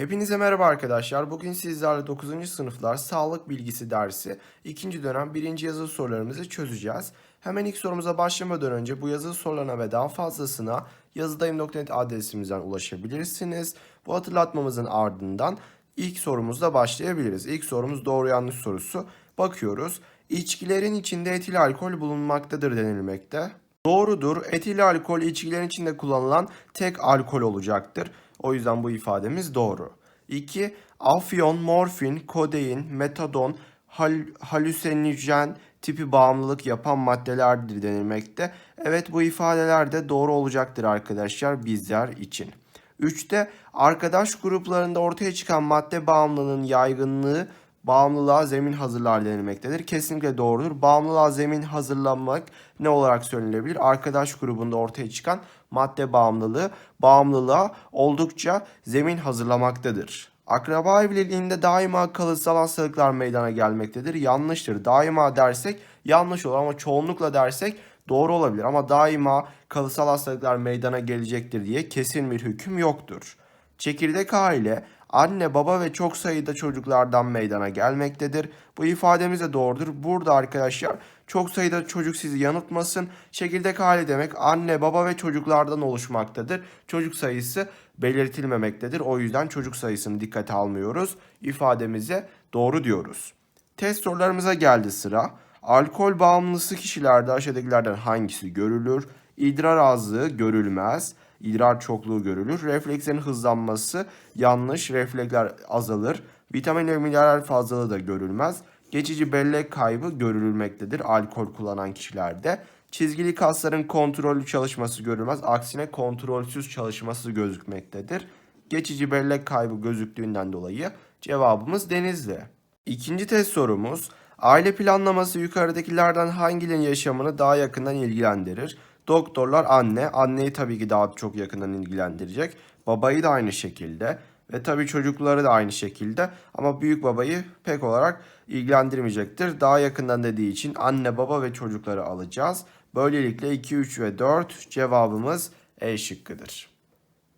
Hepinize merhaba arkadaşlar. Bugün sizlerle 9. sınıflar sağlık bilgisi dersi 2. dönem 1. yazılı sorularımızı çözeceğiz. Hemen ilk sorumuza başlamadan önce bu yazılı sorularına ve daha fazlasına yazıdayım.net adresimizden ulaşabilirsiniz. Bu hatırlatmamızın ardından ilk sorumuzla başlayabiliriz. İlk sorumuz doğru yanlış sorusu. Bakıyoruz. İçkilerin içinde etil alkol bulunmaktadır denilmekte. Doğrudur. Etil alkol içkilerin içinde kullanılan tek alkol olacaktır. O yüzden bu ifademiz doğru. 2. Afyon, morfin, kodein, metadon, hal halüsinojen tipi bağımlılık yapan maddelerdir denilmekte. Evet bu ifadeler de doğru olacaktır arkadaşlar bizler için. 3'te arkadaş gruplarında ortaya çıkan madde bağımlılığının yaygınlığı bağımlılığa zemin hazırlar denilmektedir. Kesinlikle doğrudur. Bağımlılığa zemin hazırlamak ne olarak söylenebilir? Arkadaş grubunda ortaya çıkan madde bağımlılığı bağımlılığa oldukça zemin hazırlamaktadır. Akraba evliliğinde daima kalıtsal hastalıklar meydana gelmektedir. Yanlıştır. Daima dersek yanlış olur ama çoğunlukla dersek doğru olabilir. Ama daima kalıtsal hastalıklar meydana gelecektir diye kesin bir hüküm yoktur. Çekirdek aile anne baba ve çok sayıda çocuklardan meydana gelmektedir. Bu ifademiz de doğrudur. Burada arkadaşlar çok sayıda çocuk sizi yanıltmasın. Çekirdek aile demek anne baba ve çocuklardan oluşmaktadır. Çocuk sayısı belirtilmemektedir. O yüzden çocuk sayısını dikkate almıyoruz. İfademize doğru diyoruz. Test sorularımıza geldi sıra. Alkol bağımlısı kişilerde aşağıdakilerden hangisi görülür? İdrar azlığı görülmez. İdrar çokluğu görülür. Reflekslerin hızlanması yanlış. Refleksler azalır. Vitamin ve mineral fazlalığı da görülmez. Geçici bellek kaybı görülmektedir alkol kullanan kişilerde. Çizgili kasların kontrollü çalışması görülmez. Aksine kontrolsüz çalışması gözükmektedir. Geçici bellek kaybı gözüktüğünden dolayı cevabımız denizli. İkinci test sorumuz. Aile planlaması yukarıdakilerden hangilerinin yaşamını daha yakından ilgilendirir? Doktorlar anne, anneyi tabii ki daha çok yakından ilgilendirecek. Babayı da aynı şekilde ve tabii çocukları da aynı şekilde ama büyük babayı pek olarak ilgilendirmeyecektir. Daha yakından dediği için anne, baba ve çocukları alacağız. Böylelikle 2, 3 ve 4 cevabımız E şıkkıdır.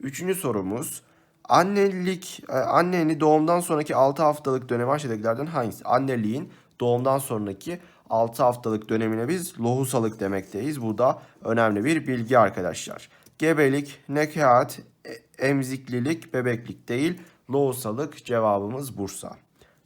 Üçüncü sorumuz. Annelik, e, anneni doğumdan sonraki 6 haftalık dönemi aşağıdakilerden hangisi? Anneliğin doğumdan sonraki 6 haftalık dönemine biz lohusalık demekteyiz. Bu da önemli bir bilgi arkadaşlar. Gebelik, nekaat, emziklilik, bebeklik değil, lohusalık cevabımız Bursa.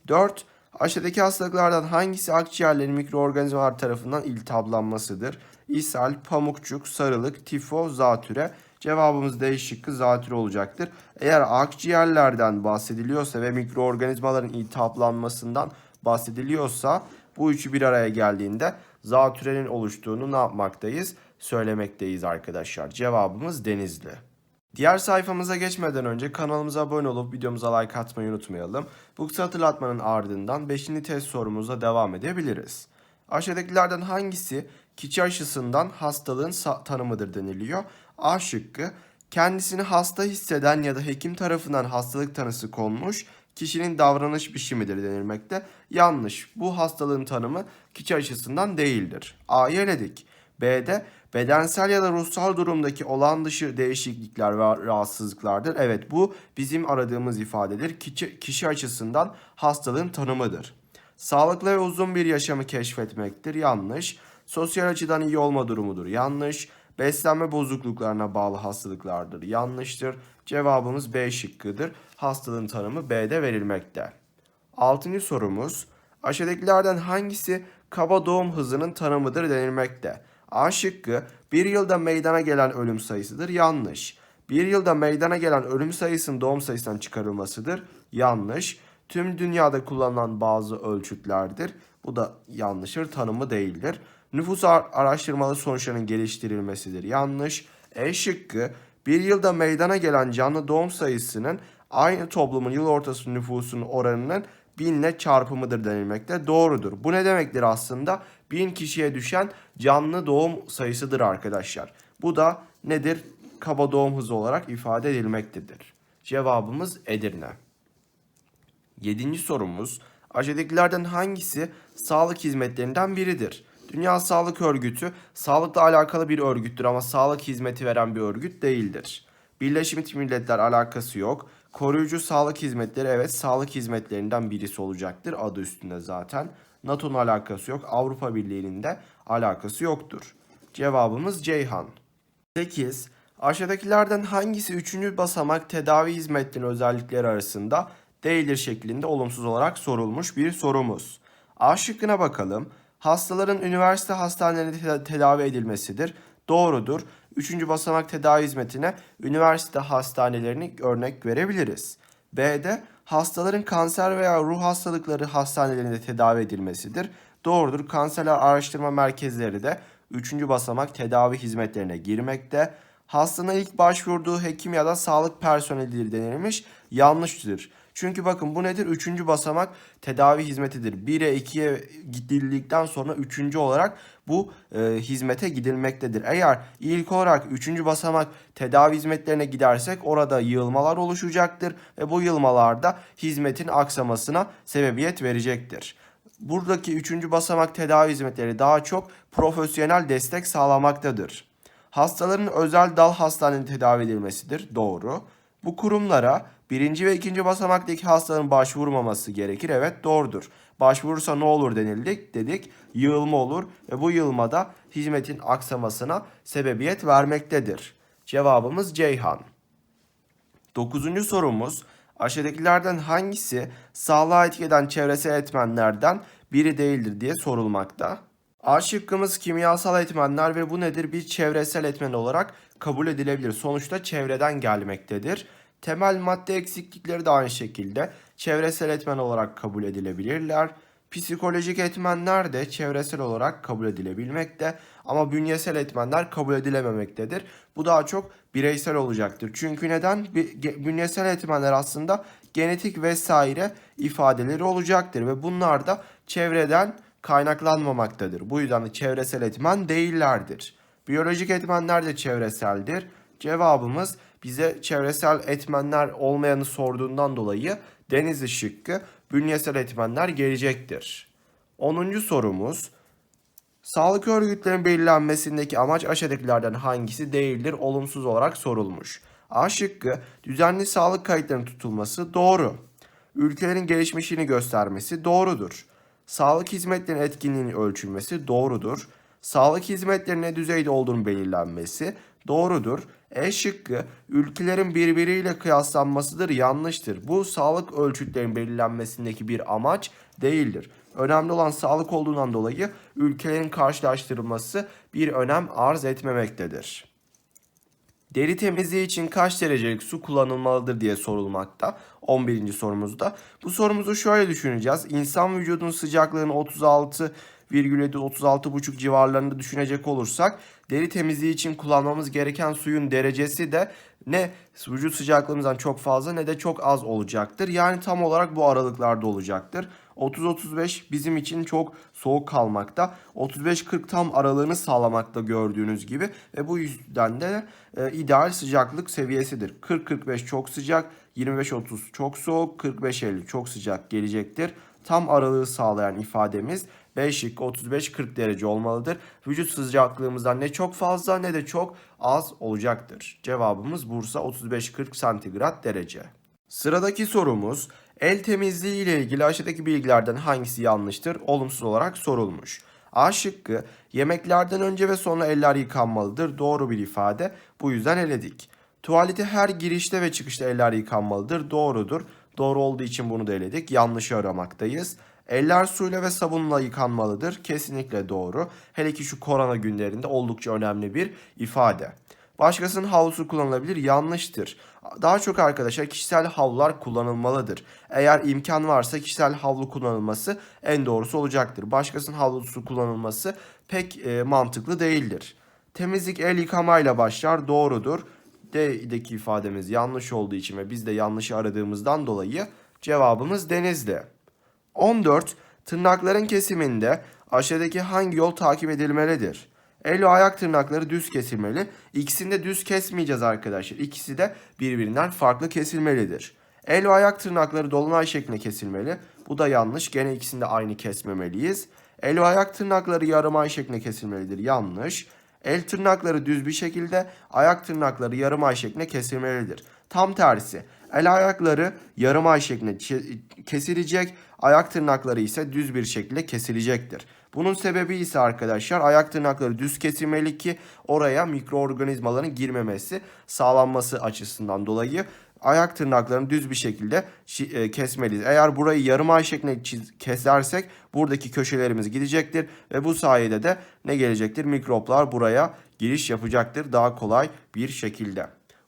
4. Aşağıdaki hastalıklardan hangisi akciğerlerin mikroorganizmalar tarafından iltihaplanmasıdır? İshal, pamukçuk, sarılık, tifo, zatüre. Cevabımız D şıkkı zatüre olacaktır. Eğer akciğerlerden bahsediliyorsa ve mikroorganizmaların iltihaplanmasından bahsediliyorsa bu üçü bir araya geldiğinde zatürenin oluştuğunu ne yapmaktayız? Söylemekteyiz arkadaşlar. Cevabımız Denizli. Diğer sayfamıza geçmeden önce kanalımıza abone olup videomuza like atmayı unutmayalım. Bu kısa hatırlatmanın ardından 5. test sorumuza devam edebiliriz. Aşağıdakilerden hangisi keçi aşısından hastalığın tanımıdır deniliyor? A şıkkı kendisini hasta hisseden ya da hekim tarafından hastalık tanısı konmuş kişinin davranış biçimidir denilmekte. Yanlış. Bu hastalığın tanımı keçi aşısından değildir. A'yı eledik. B'de bedensel ya da ruhsal durumdaki olağan dışı değişiklikler ve rahatsızlıklardır. Evet bu bizim aradığımız ifadedir. Kişi, kişi açısından hastalığın tanımıdır. Sağlıklı ve uzun bir yaşamı keşfetmektir. Yanlış. Sosyal açıdan iyi olma durumudur. Yanlış. Beslenme bozukluklarına bağlı hastalıklardır. Yanlıştır. Cevabımız B şıkkıdır. Hastalığın tanımı B'de verilmekte. Altıncı sorumuz. Aşağıdakilerden hangisi kaba doğum hızının tanımıdır denilmekte? A şıkkı bir yılda meydana gelen ölüm sayısıdır. Yanlış. Bir yılda meydana gelen ölüm sayısının doğum sayısından çıkarılmasıdır. Yanlış. Tüm dünyada kullanılan bazı ölçütlerdir. Bu da yanlıştır. Tanımı değildir. Nüfus ar- araştırmalı sonuçlarının geliştirilmesidir. Yanlış. E şıkkı bir yılda meydana gelen canlı doğum sayısının aynı toplumun yıl ortası nüfusunun oranının binle çarpımıdır denilmekte. Doğrudur. Bu ne demektir aslında? Bin kişiye düşen canlı doğum sayısıdır arkadaşlar. Bu da nedir? Kaba doğum hızı olarak ifade edilmektedir. Cevabımız Edirne. Yedinci sorumuz. Aşağıdakilerden hangisi sağlık hizmetlerinden biridir? Dünya Sağlık Örgütü sağlıkla alakalı bir örgüttür ama sağlık hizmeti veren bir örgüt değildir. Birleşmiş Milletler alakası yok. Koruyucu sağlık hizmetleri evet sağlık hizmetlerinden birisi olacaktır. Adı üstünde zaten. NATO'nun alakası yok. Avrupa Birliği'nin de alakası yoktur. Cevabımız Ceyhan. 8. Aşağıdakilerden hangisi 3. basamak tedavi hizmetlerinin özellikleri arasında değildir şeklinde olumsuz olarak sorulmuş bir sorumuz. A şıkkına bakalım. Hastaların üniversite hastanelerinde te- tedavi edilmesidir. Doğrudur. 3. basamak tedavi hizmetine üniversite hastanelerini örnek verebiliriz. B'de hastaların kanser veya ruh hastalıkları hastanelerinde tedavi edilmesidir. Doğrudur. Kanserler araştırma merkezleri de 3. basamak tedavi hizmetlerine girmekte. Hastanın ilk başvurduğu hekim ya da sağlık personelidir denilmiş. Yanlıştır. Çünkü bakın bu nedir? Üçüncü basamak tedavi hizmetidir. 1'e 2'ye gidildikten sonra üçüncü olarak bu e, hizmete gidilmektedir. Eğer ilk olarak üçüncü basamak tedavi hizmetlerine gidersek orada yığılmalar oluşacaktır ve bu yığılmalarda hizmetin aksamasına sebebiyet verecektir. Buradaki üçüncü basamak tedavi hizmetleri daha çok profesyonel destek sağlamaktadır. Hastaların özel dal hastanenin tedavi edilmesidir. Doğru. Bu kurumlara birinci ve ikinci basamaktaki hastaların başvurmaması gerekir. Evet doğrudur. Başvurursa ne olur denildik dedik. Yığılma olur ve bu yığılmada hizmetin aksamasına sebebiyet vermektedir. Cevabımız Ceyhan. Dokuzuncu sorumuz aşağıdakilerden hangisi sağlığa etki eden çevresel etmenlerden biri değildir diye sorulmakta. A şıkkımız kimyasal etmenler ve bu nedir? Bir çevresel etmen olarak kabul edilebilir. Sonuçta çevreden gelmektedir. Temel madde eksiklikleri de aynı şekilde çevresel etmen olarak kabul edilebilirler. Psikolojik etmenler de çevresel olarak kabul edilebilmekte ama bünyesel etmenler kabul edilememektedir. Bu daha çok bireysel olacaktır. Çünkü neden? Bünyesel etmenler aslında genetik vesaire ifadeleri olacaktır ve bunlar da çevreden kaynaklanmamaktadır. Bu yüzden de çevresel etmen değillerdir. Biyolojik etmenler de çevreseldir. Cevabımız bize çevresel etmenler olmayanı sorduğundan dolayı Denizli şıkkı bünyesel etmenler gelecektir. 10. sorumuz Sağlık örgütlerinin belirlenmesindeki amaç aşağıdakilerden hangisi değildir olumsuz olarak sorulmuş. A şıkkı düzenli sağlık kayıtlarının tutulması doğru. Ülkelerin gelişmişliğini göstermesi doğrudur. Sağlık hizmetlerinin etkinliğinin ölçülmesi doğrudur. Sağlık hizmetlerinin ne düzeyde olduğunu belirlenmesi doğrudur. E şıkkı ülkelerin birbiriyle kıyaslanmasıdır yanlıştır. Bu sağlık ölçütlerinin belirlenmesindeki bir amaç değildir. Önemli olan sağlık olduğundan dolayı ülkelerin karşılaştırılması bir önem arz etmemektedir. Deri temizliği için kaç derecelik su kullanılmalıdır diye sorulmakta 11. sorumuzda. Bu sorumuzu şöyle düşüneceğiz. İnsan vücudunun sıcaklığını 36,7-36,5 civarlarında düşünecek olursak deri temizliği için kullanmamız gereken suyun derecesi de ne vücut sıcaklığımızdan çok fazla ne de çok az olacaktır. Yani tam olarak bu aralıklarda olacaktır. 30-35 bizim için çok soğuk kalmakta. 35-40 tam aralığını sağlamakta gördüğünüz gibi ve bu yüzden de e, ideal sıcaklık seviyesidir. 40-45 çok sıcak, 25-30 çok soğuk, 45-50 çok sıcak gelecektir. Tam aralığı sağlayan ifademiz 5 şıkkı 35-40 derece olmalıdır. Vücut sıcaklığımızdan ne çok fazla ne de çok az olacaktır. Cevabımız Bursa 35-40 santigrat derece. Sıradaki sorumuz el temizliği ile ilgili aşağıdaki bilgilerden hangisi yanlıştır? Olumsuz olarak sorulmuş. A şıkkı yemeklerden önce ve sonra eller yıkanmalıdır. Doğru bir ifade. Bu yüzden eledik. Tuvalete her girişte ve çıkışta eller yıkanmalıdır. Doğrudur. Doğru olduğu için bunu da eledik. Yanlışı aramaktayız. Eller suyla ve sabunla yıkanmalıdır. Kesinlikle doğru. Hele ki şu korona günlerinde oldukça önemli bir ifade. Başkasının havlusu kullanılabilir. Yanlıştır. Daha çok arkadaşlar kişisel havlular kullanılmalıdır. Eğer imkan varsa kişisel havlu kullanılması en doğrusu olacaktır. Başkasının havlusu kullanılması pek e, mantıklı değildir. Temizlik el yıkamayla başlar. Doğrudur. D'deki ifademiz yanlış olduğu için ve biz de yanlışı aradığımızdan dolayı cevabımız denizli. 14. Tırnakların kesiminde aşağıdaki hangi yol takip edilmelidir? El ve ayak tırnakları düz kesilmeli. İkisini de düz kesmeyeceğiz arkadaşlar. İkisi de birbirinden farklı kesilmelidir. El ve ayak tırnakları dolunay şeklinde kesilmeli. Bu da yanlış. Gene ikisini de aynı kesmemeliyiz. El ve ayak tırnakları yarım ay şeklinde kesilmelidir. Yanlış. El tırnakları düz bir şekilde, ayak tırnakları yarım ay şeklinde kesilmelidir. Tam tersi. El ayakları yarım ay şeklinde kesilecek, ayak tırnakları ise düz bir şekilde kesilecektir. Bunun sebebi ise arkadaşlar ayak tırnakları düz kesilmeli ki oraya mikroorganizmaların girmemesi sağlanması açısından dolayı ayak tırnaklarını düz bir şekilde e, kesmeliyiz. Eğer burayı yarım ay şeklinde kesersek buradaki köşelerimiz gidecektir ve bu sayede de ne gelecektir? Mikroplar buraya giriş yapacaktır daha kolay bir şekilde.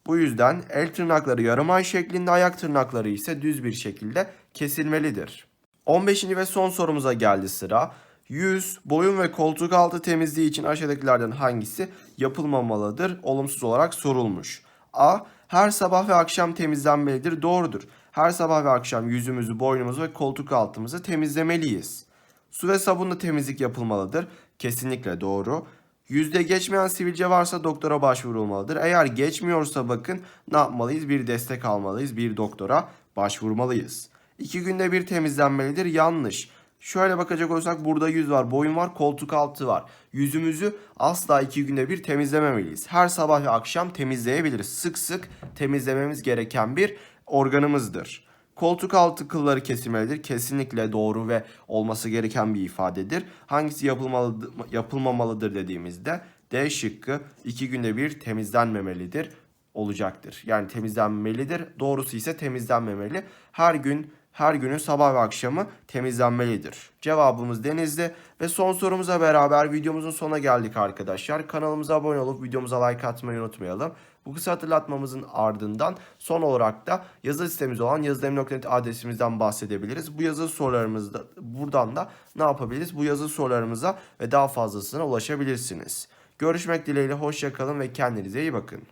Bu yüzden el tırnakları yarım ay şeklinde, ayak tırnakları ise düz bir şekilde kesilmelidir. 15. ve son sorumuza geldi sıra. Yüz, boyun ve koltuk altı temizliği için aşağıdakilerden hangisi yapılmamalıdır? Olumsuz olarak sorulmuş. A. Her sabah ve akşam temizlenmelidir. Doğrudur. Her sabah ve akşam yüzümüzü, boynumuzu ve koltuk altımızı temizlemeliyiz. Su ve sabunla temizlik yapılmalıdır. Kesinlikle doğru. Yüzde geçmeyen sivilce varsa doktora başvurulmalıdır. Eğer geçmiyorsa bakın ne yapmalıyız? Bir destek almalıyız. Bir doktora başvurmalıyız. İki günde bir temizlenmelidir. Yanlış. Şöyle bakacak olursak burada yüz var, boyun var, koltuk altı var. Yüzümüzü asla iki günde bir temizlememeliyiz. Her sabah ve akşam temizleyebiliriz. Sık sık temizlememiz gereken bir organımızdır. Koltuk altı kılları kesilmelidir. Kesinlikle doğru ve olması gereken bir ifadedir. Hangisi yapılmalı, yapılmamalıdır dediğimizde D şıkkı iki günde bir temizlenmemelidir olacaktır. Yani temizlenmelidir. Doğrusu ise temizlenmemeli. Her gün her günün sabah ve akşamı temizlenmelidir. Cevabımız Denizli ve son sorumuza beraber videomuzun sonuna geldik arkadaşlar. Kanalımıza abone olup videomuza like atmayı unutmayalım. Bu kısa hatırlatmamızın ardından son olarak da yazı sitemiz olan yazıdemir.net adresimizden bahsedebiliriz. Bu yazı sorularımızda buradan da ne yapabiliriz? Bu yazı sorularımıza ve daha fazlasına ulaşabilirsiniz. Görüşmek dileğiyle hoşçakalın ve kendinize iyi bakın.